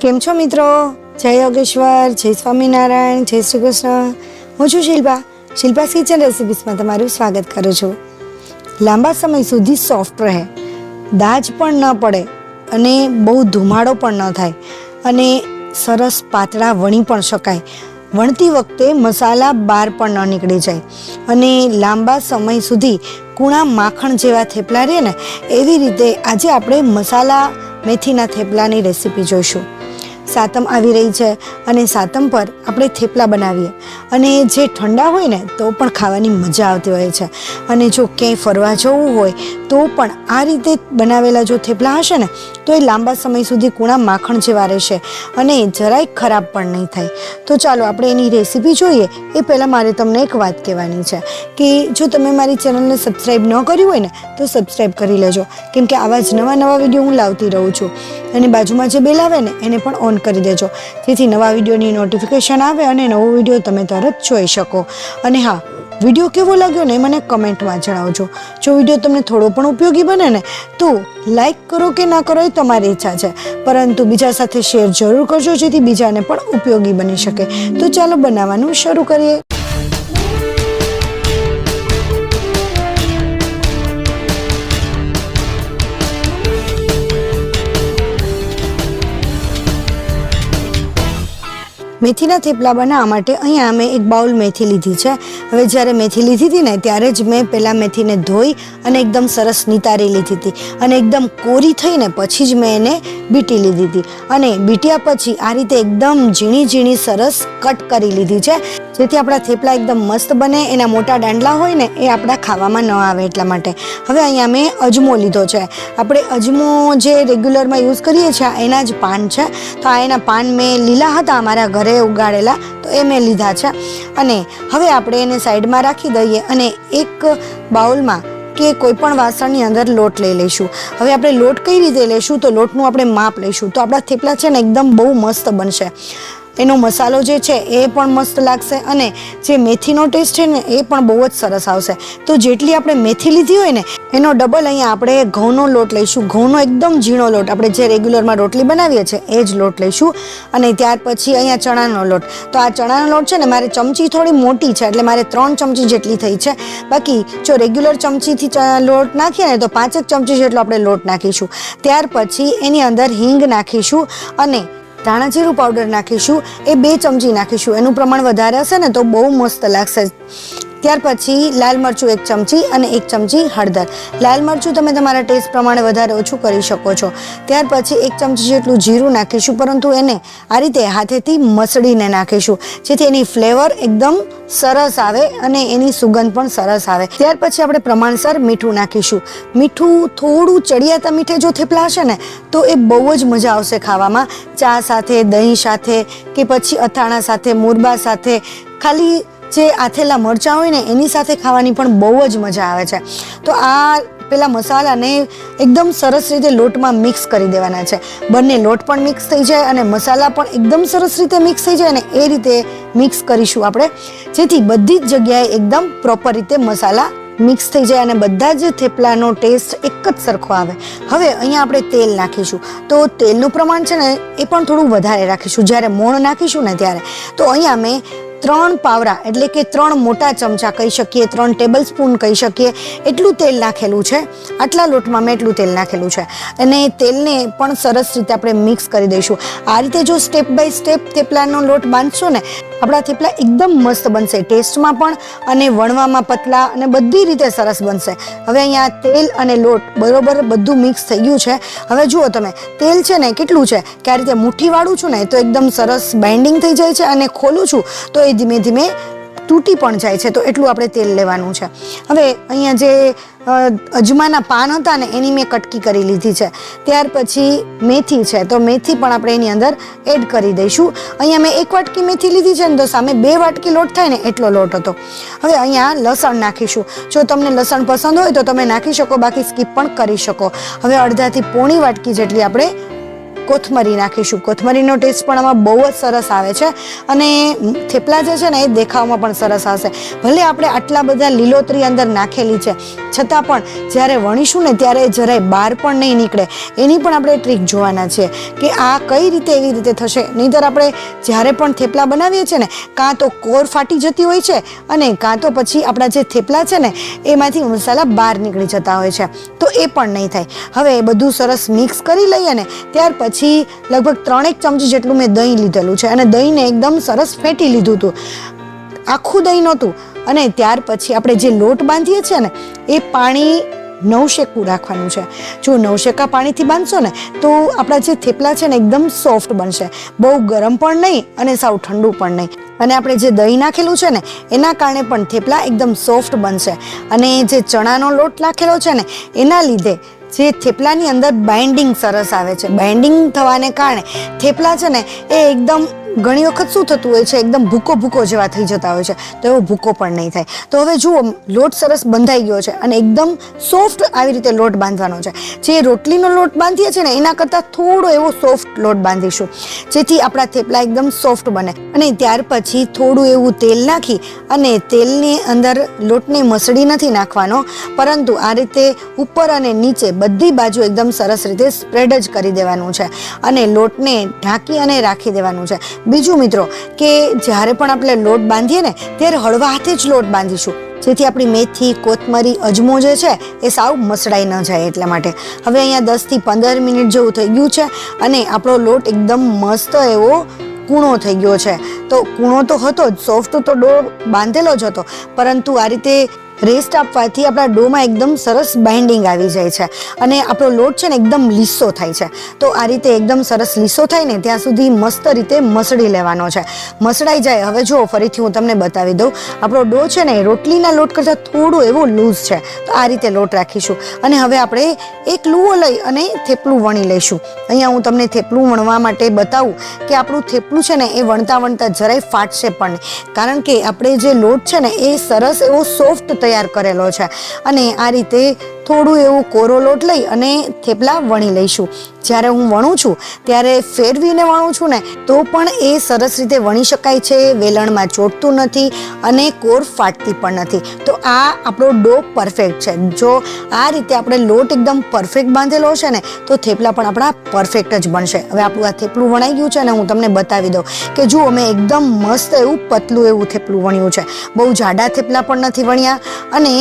કેમ છો મિત્રો? જય યોગેશ્વર, જય સ્વામિનારાયણ, જય શ્રી કૃષ્ણ. હું છું શિલ્પા. શિલ્પા કિચન રેસિપીસમાં તમારું સ્વાગત કરું છું. લાંબા સમય સુધી સોફ્ટ રહે. દાજ પણ ન પડે અને બહુ ધુમાડો પણ ન થાય. અને સરસ પાતળા વણી પણ શકાય. વણતી વખતે મસાલા બહાર પણ ન નીકળી જાય. અને લાંબા સમય સુધી કૂણા માખણ જેવા થેપલા રહે ને, એવી રીતે આજે આપણે મસાલા મેથીના થેપલાની રેસીપી જોઈશું. સાતમ આવી રહી છે અને સાતમ પર આપણે થેપલા બનાવીએ. અને જે ઠંડા હોય ને, તો પણ ખાવાની મજા આવતી હોય છે. અને જો ક્યાંય ફરવા જવું હોય, તો પણ આ રીતે બનાવેલા જો થેપલા હશે ને, તો એ લાંબા સમય સુધી કૂણા માખણ જેવા રહેશે અને જરાય ખરાબ પણ નહીં થાય. તો ચાલો આપણે એની રેસીપી જોઈએ. એ પહેલાં મારે તમને એક વાત કહેવાની છે કે જો તમે મારી ચેનલને સબસ્ક્રાઈબ ન કરી હોય ને, તો સબસ્ક્રાઈબ કરી લેજો. કેમ કે આવા જ નવા નવા વીડિયો હું લાવતી રહું છું. અને બાજુમાં જે બેલ આવે ને, એને પણ ઓન કરી દેજો. જેથી નવા વિડીયોની નોટિફિકેશન આવે અને નવો વીડિયો તમે તરત જોઈ શકો. અને હા, વીડિયો કેવો લાગ્યો ને મને કમેન્ટમાં જણાવજો. જો વીડિયો તમને થોડો પણ ઉપયોગી બને ને, તો લાઈક કરો કે ના કરો એ તમારી ઈચ્છા છે. પરંતુ બીજા સાથે શેર જરૂર કરજો, જેથી બીજાને પણ ઉપયોગી બની શકે. તો ચાલો બનાવવાનું શરૂ કરીએ. મેથીના થેપલા બનાવવા માટે અહીંયા મેં એક બાઉલ મેથી લીધી છે. હવે જ્યારે મેથી લીધી હતી ને, ત્યારે જ મેં પહેલાં મેથીને ધોઈ અને એકદમ સરસ નિતારી લીધી હતી. અને એકદમ કોરી થઈને પછી જ મેં એને બીટી લીધી હતી. અને બીટ્યા પછી આ રીતે એકદમ ઝીણી ઝીણી સરસ કટ કરી લીધી છે. જેથી આપણા થેપલા એકદમ મસ્ત બને, એના મોટા દાંડલા હોય ને, એ આપણા ખાવામાં ન આવે એટલા માટે. હવે અહીંયા મેં અજમો લીધો છે. આપણે અજમો જે રેગ્યુલરમાં યુઝ કરીએ છીએ એના જ પાન છે. તો આ એના પાન મેં લીલા હતા અમારા ઘરે ઉગાડેલા તો એ મેં લીધા છે. અને હવે આપણે એને સાઈડમાં રાખી દઈએ અને એક બાઉલમાં કે કોઈ પણ વાસણની અંદર લોટ લઈ લઈશું. હવે આપણે લોટ કઈ રીતે લઈશું તો લોટનું આપણે માપ લઈશું. તો આપણા થેપલા છે ને એકદમ બહુ મસ્ત બનશે. એનો મસાલો જે છે એ પણ મસ્ત લાગશે અને જે મેથીનો ટેસ્ટ છે ને એ પણ બહુ જ સરસ આવશે. તો જેટલી આપણે મેથી લીધી હોય ને, એનો ડબલ અહીંયા આપણે ઘઉંનો લોટ લઈશું. ઘઉંનો એકદમ ઝીણો લોટ. આપણે જે રેગ્યુલરમાં રોટલી બનાવીએ છીએ, એ જ લોટ લઈશું. અને ત્યાર પછી અહીંયા ચણાનો લોટ. તો આ ચણાનો લોટ છે ને, મારે ચમચી થોડી મોટી છે, એટલે મારે ત્રણ ચમચી જેટલી થઈ છે. બાકી જો રેગ્યુલર ચમચીથી લોટ નાખીએ ને, તો પાંચેક ચમચી જેટલો આપણે લોટ નાખીશું. ત્યાર પછી એની અંદર હિંગ નાખીશું અને ધાણા જીરું પાવડર નાખીશું, એ બે ચમચી નાખીશું. એનું પ્રમાણ વધારે હશે ને તો બહુ મસ્ત લાગશે. ત્યાર પછી લાલ મરચું એક ચમચી અને એક ચમચી હળદર. લાલ મરચું તમે તમારા ટેસ્ટ પ્રમાણે વધારે ઓછું કરી શકો છો. ત્યાર પછી એક ચમચી જેટલું જીરું નાખીશું, પરંતુ એને આ રીતે હાથેથી મસળીને નાખીશું. જેથી એની ફ્લેવર એકદમ સરસ આવે અને એની સુગંધ પણ સરસ આવે. ત્યાર પછી આપણે પ્રમાણસર મીઠું નાખીશું. મીઠું થોડું ચડિયાતા મીઠે જો થેપલા હશે ને, તો એ બહુ જ મજા આવશે ખાવામાં. ચા સાથે, દહીં સાથે કે પછી અથાણા સાથે, મુરબા સાથે. ખાલી જે આથેલા મરચાં હોય ને, એની સાથે ખાવાની પણ બહુ જ મજા આવે છે. તો આ પેલા મસાલાને એકદમ સરસ રીતે લોટમાં મિક્સ કરી દેવાના છે. બંને લોટ પણ મિક્સ થઈ જાય અને મસાલા પણ એકદમ સરસ રીતે મિક્સ થઈ જાય અને એ રીતે મિક્સ કરીશું આપણે. જેથી બધી જ જગ્યાએ એકદમ પ્રોપર રીતે મસાલા મિક્સ થઈ જાય અને બધા જ થેપલાનો ટેસ્ટ એક જ સરખો આવે. હવે અહીંયા આપણે તેલ નાખીશું. તો તેલનું પ્રમાણ છે ને, એ પણ થોડું વધારે રાખીશું. જ્યારે મોણ નાખીશું ને ત્યારે. તો અહીંયા મેં ત્રણ પાવરા, એટલે કે ત્રણ મોટા ચમચા કહી શકીએ, ત્રણ ટેબલ સ્પૂન કહી શકીએ, એટલું તેલ નાખેલું છે. આટલા લોટમાં મેં એટલું તેલ નાખેલું છે. અને તેલને પણ સરસ રીતે આપણે મિક્સ કરી દઈશું. આ રીતે જો સ્ટેપ બાય સ્ટેપ થેપલાનો લોટ બાંધશો ને આપણા થેપલા એકદમ મસ્ત બનશે. ટેસ્ટમાં પણ અને વણવામાં પતલા અને બધી રીતે સરસ બનશે. હવે અહીંયા તેલ અને લોટ બરોબર બધું મિક્સ થઈ ગયું છે. હવે જુઓ તમે, તેલ છે ને કેટલું છે? કે આ રીતે છું ને, તો એકદમ સરસ બાઇન્ડિંગ થઈ જાય છે અને ખોલું છું, તો એ ધીમે ધીમે તૂટી પણ જાય છે, તો એટલું આપણે તેલ લેવાનું છે. હવે અહીંયા જે અજમાના પાન હતા ને, એની મેં કટકી કરી લીધી છે. ત્યાર પછી મેથી છે, તો મેથી પણ આપણે એની અંદર એડ કરી દઈશું. અહીંયા મેં એક વાટકી મેથી લીધી છે ને, તો સામે બે વાટકી લોટ થાય ને, એટલો લોટ હતો. હવે અહીંયા લસણ નાખીશું. જો તમને લસણ પસંદ હોય તો તમે નાખી શકો, બાકી સ્કીપ પણ કરી શકો. હવે અડધાથી પોણી વાટકી જેટલી આપણે કોથમરી નાખીશું કોથમરીનો ટેસ્ટ પણ આમાં બહુ જ સરસ આવે છે અને થેપલા જે છે ને એ દેખાવમાં પણ સરસ આવશે. ભલે આપણે આટલા બધા લીલોતરી અંદર નાખેલી છે છતાં પણ જ્યારે વણીશું ને ત્યારે જરાય બહાર પણ નહીં નીકળે. એની પણ આપણે ટ્રીક જોવાના છે કે આ કઈ રીતે એવી રીતે થશે. નહીંતર આપણે જ્યારે પણ થેપલા બનાવીએ છીએ ને, કાં તો કોર ફાટી જતી હોય છે અને કાં તો પછી આપણા જે થેપલા છે ને, એમાંથી મસાલા બહાર નીકળી જતા હોય છે. તો એ પણ નહીં થાય. હવે એ બધું સરસ મિક્સ કરી લઈએ ને, ત્યાર પછી લગભગ ત્રણેક ચમચી જેટલું મેં દહીં લીધેલું છે અને દહીંને એકદમ સરસ ફેટી લીધું હતું. આખું દહીં નહોતું. અને ત્યાર પછી આપણે જે લોટ બાંધીએ છીએ ને, એ પાણી નવશેકું રાખવાનું છે. જો નવશેકા પાણીથી બાંધશો ને, તો આપણા જે થેપલા છે ને, એકદમ સોફ્ટ બનશે. બહુ ગરમ પણ નહીં અને સાવ ઠંડુ પણ નહીં. અને આપણે જે દહીં નાખેલું છે ને, એના કારણે પણ થેપલા એકદમ સોફ્ટ બનશે. અને જે ચણાનો લોટ નાખેલો છે ને, એના લીધે જે થેપલાની અંદર બાઇન્ડિંગ સરસ આવે છે. બાઇન્ડિંગ થવાને કારણે થેપલા છે ને, એ એકદમ ઘણી વખત શું થતું હોય છે, એકદમ ભૂકો ભૂકો જેવા થઈ જતા હોય છે, તો એવો ભૂકો પણ નહીં થાય. તો હવે જુઓ, લોટ સરસ બંધાઈ ગયો છે અને એકદમ સોફ્ટ આવી રીતે લોટ બાંધવાનો છે. જે રોટલીનો લોટ બાંધીએ છીએ ને, એના કરતાં થોડો એવો સોફ્ટ લોટ બાંધીશું. જેથી આપણા થેપલા એકદમ સોફ્ટ બને. અને ત્યાર પછી થોડું એવું તેલ નાખી અને તેલની અંદર લોટને મસળી નથી નાખવાનો, પરંતુ આ રીતે ઉપર અને નીચે બધી બાજુ એકદમ સરસ રીતે સ્પ્રેડ જ કરી દેવાનું છે. અને લોટને ઢાંકી અને રાખી દેવાનું છે. બીજું મિત્રો, કે જ્યારે પણ આપણે લોટ બાંધીએ ને, ત્યારે હળવા હાથે જ લોટ બાંધીશું. જેથી આપણી મેથી, કોથમરી, અજમો જે છે, એ સાવ મસળાઈ ન જાય એટલા માટે. હવે અહીંયા દસથી પંદર મિનિટ જેવું થઈ ગયું છે અને આપણો લોટ એકદમ મસ્ત એવો કૂણો થઈ ગયો છે. તો કૂણો તો હતો જ, સોફ્ટ તો ડો બાંધેલો જ હતો. પરંતુ આ રીતે રેસ્ટ આપવાથી આપણા ડોમાં એકદમ સરસ બાઇન્ડિંગ આવી જાય છે અને આપણો લોટ છે ને એકદમ લીસો થાય છે. તો આ રીતે એકદમ સરસ લીસો થાય ને ત્યાં સુધી મસ્ત રીતે મસળી લેવાનો છે. મસળાઈ જાય. હવે જુઓ, ફરીથી હું તમને બતાવી દઉં. આપણો ડો છે ને રોટલીના લોટ કરતાં થોડું એવું લૂઝ છે. તો આ રીતે લોટ રાખીશું. અને હવે આપણે એક લૂવો લઈ અને થેપલું વણી લઈશું. અહીંયા હું તમને થેપલું વણવા માટે બતાવું કે આપણું થેપલું છે ને એ વણતા વણતા જરાય ફાટશે પણ કારણ કે આપણે જે લોટ છે ને એ સરસ એવો સોફ્ટ તૈયાર કરેલો છે. અને આ રીતે થોડું એવું કોરો લોટ લઈ અને થેપલા વણી લઈશું. જ્યારે હું વણું છું, ત્યારે ફેરવીને વણું છું ને, તો પણ એ સરસ રીતે વણી શકાય છે, વેલણમાં ચોટતું નથી અને કોર ફાટતી પણ નથી. તો આ આપણો ડો પરફેક્ટ છે. જો આ રીતે આપણે લોટ એકદમ પરફેક્ટ બાંધેલો છે ને, તો થેપલા પણ આપણા પરફેક્ટ જ બનશે. હવે આપણું આ થેપલું વણાઈ ગયું છે ને, હું તમને બતાવી દઉં કે જુઓ, મેં એકદમ મસ્ત એવું પતલું એવું થેપલું વણ્યું છે. બહુ જાડા થેપલા પણ નથી વણ્યા અને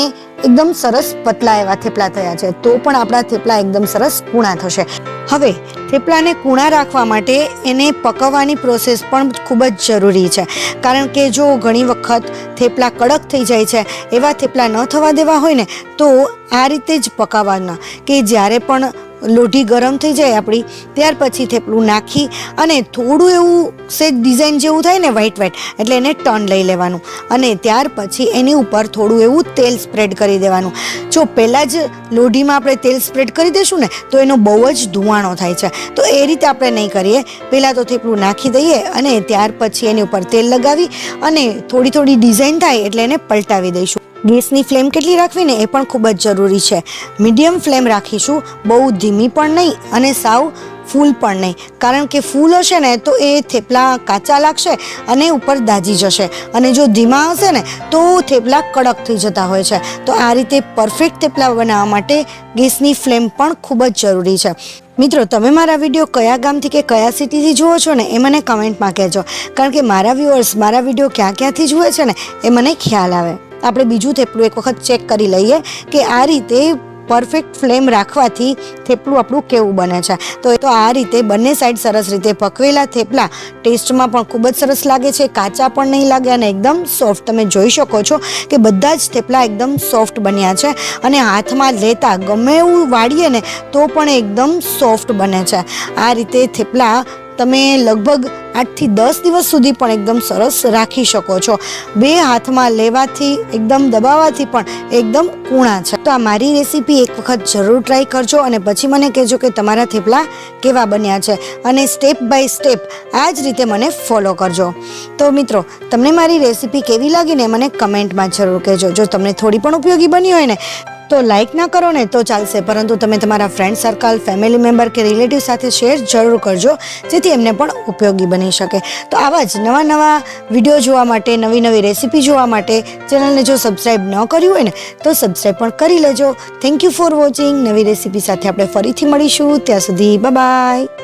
એકદમ સરસ પતલા એવા થેપલા થયા છે. તો પણ આપણા થેપલા એકદમ સરસ કૂણા થશે. હવે, થેપલાને કૂણા રાખવા માટે એને પકવવાની પ્રોસેસ પણ ખૂબ જ જરૂરી છે. કારણ કે જો ઘણી વખત થેપલા કડક થઈ જાય છે, એવા થેપલા ન થવા દેવા હોય ને, તો આ રીતે જ પકાવવાના કે જ્યારે પણ લોઢી ગરમ થઈ જાય આપણી, ત્યાર પછી થેપલું નાખી અને થોડું એવું સેજ ડિઝાઇન જેવું થાય ને વ્હાઈટ વ્હાઈટ એટલે એને ટર્ન લઈ લેવાનું. અને ત્યાર પછી એની ઉપર થોડું એવું તેલ સ્પ્રેડ કરી દેવાનું. જો પહેલાં જ લોઢીમાં આપણે તેલ સ્પ્રેડ કરી દઈશું ને, તો એનો બહુ જ ધુવાણો થાય છે. તો એ રીતે આપણે નહીં કરીએ. પહેલાં તો થેપલું નાખી દઈએ અને ત્યાર પછી એની ઉપર તેલ લગાવી અને થોડી થોડી ડિઝાઇન થાય એટલે એને પલટાવી દઈશું. ગેસની ફ્લેમ કેટલી રાખવી ને એ પણ ખૂબ જ જરૂરી છે. મીડિયમ ફ્લેમ રાખીશું, બહુ ધીમી પણ નહીં અને સાવ ફૂલ પણ નહીં. કારણ કે ફૂલ હશે ને તો એ થેપલા કાચા લાગશે અને ઉપર દાજી જશે. અને જો ધીમા હશે ને તો થેપલા કડક થઈ જતા હોય છે. તો આ રીતે પરફેક્ટ થેપલા બનાવવા માટે ગેસની ફ્લેમ પણ ખૂબ જ જરૂરી છે. મિત્રો, તમે મારા વીડિયો કયા ગામથી કે કયા સિટીથી જુઓ છો ને એ મને કમેન્ટમાં કહેજો. કારણ કે મારા વ્યુઅર્સ મારા વીડિયો ક્યાં ક્યાંથી જુએ છે ને એ મને ખ્યાલ આવે. આપણે બીજું થેપલું એક વખત ચેક કરી લઈએ કે આ રીતે પરફેક્ટ ફ્લેમ રાખવાથી થેપલું આપણું કેવું બને છે. તો એ તો આ રીતે બંને સાઈડ સરસ રીતે પકવેલા થેપલા ટેસ્ટમાં પણ ખૂબ જ સરસ લાગે છે, કાચા પણ નહીં લાગે અને એકદમ સોફ્ટ તમે જોઈ શકો છો કે બધા જ થેપલા એકદમ સોફ્ટ બન્યા છે અને હાથમાં લેતા ગમે એવું વાળીએ ને તો પણ એકદમ સોફ્ટ બને છે. આ રીતે થેપલા તમે લગભગ આઠથી દસ દિવસ સુધી પણ એકદમ સરસ રાખી શકો છો. બે હાથમાં લેવાથી, એકદમ દબાવવાથી પણ એકદમ કૂણા છે. તો આ મારી રેસીપી એક વખત જરૂર ટ્રાય કરજો અને પછી મને કહેજો કે તમારા થેપલા કેવા બન્યા છે અને સ્ટેપ બાય સ્ટેપ આ જ રીતે મને ફોલો કરજો. તો મિત્રો, તમને મારી રેસીપી કેવી લાગી ને મને કમેન્ટમાં જરૂર કહેજો. જો તમને થોડી પણ ઉપયોગી બની હોય ને, તો લાઈક ના કરો ને, તો ચાલશે. પરંતુ તમે તમારા ફ્રેન્ડ સર્કલ ફેમિલી મેમ્બર કે રિલેટિવ સાથે શેર જરૂર કરજો, જેથી એમને પણ ઉપયોગી બની શકે. તો આવા જ નવા નવા વીડિયો જોવા માટે, નવી નવી રેસીપી જોવા માટે ચેનલને જો સબસ્ક્રાઈબ ન કર્યું હોય ને, તો સબસ્ક્રાઈબ પણ કરી લેજો. થેન્ક યુ ફોર વોચિંગ નવી રેસીપી સાથે આપણે ફરીથી મળીશું. ત્યાં સુધી બાય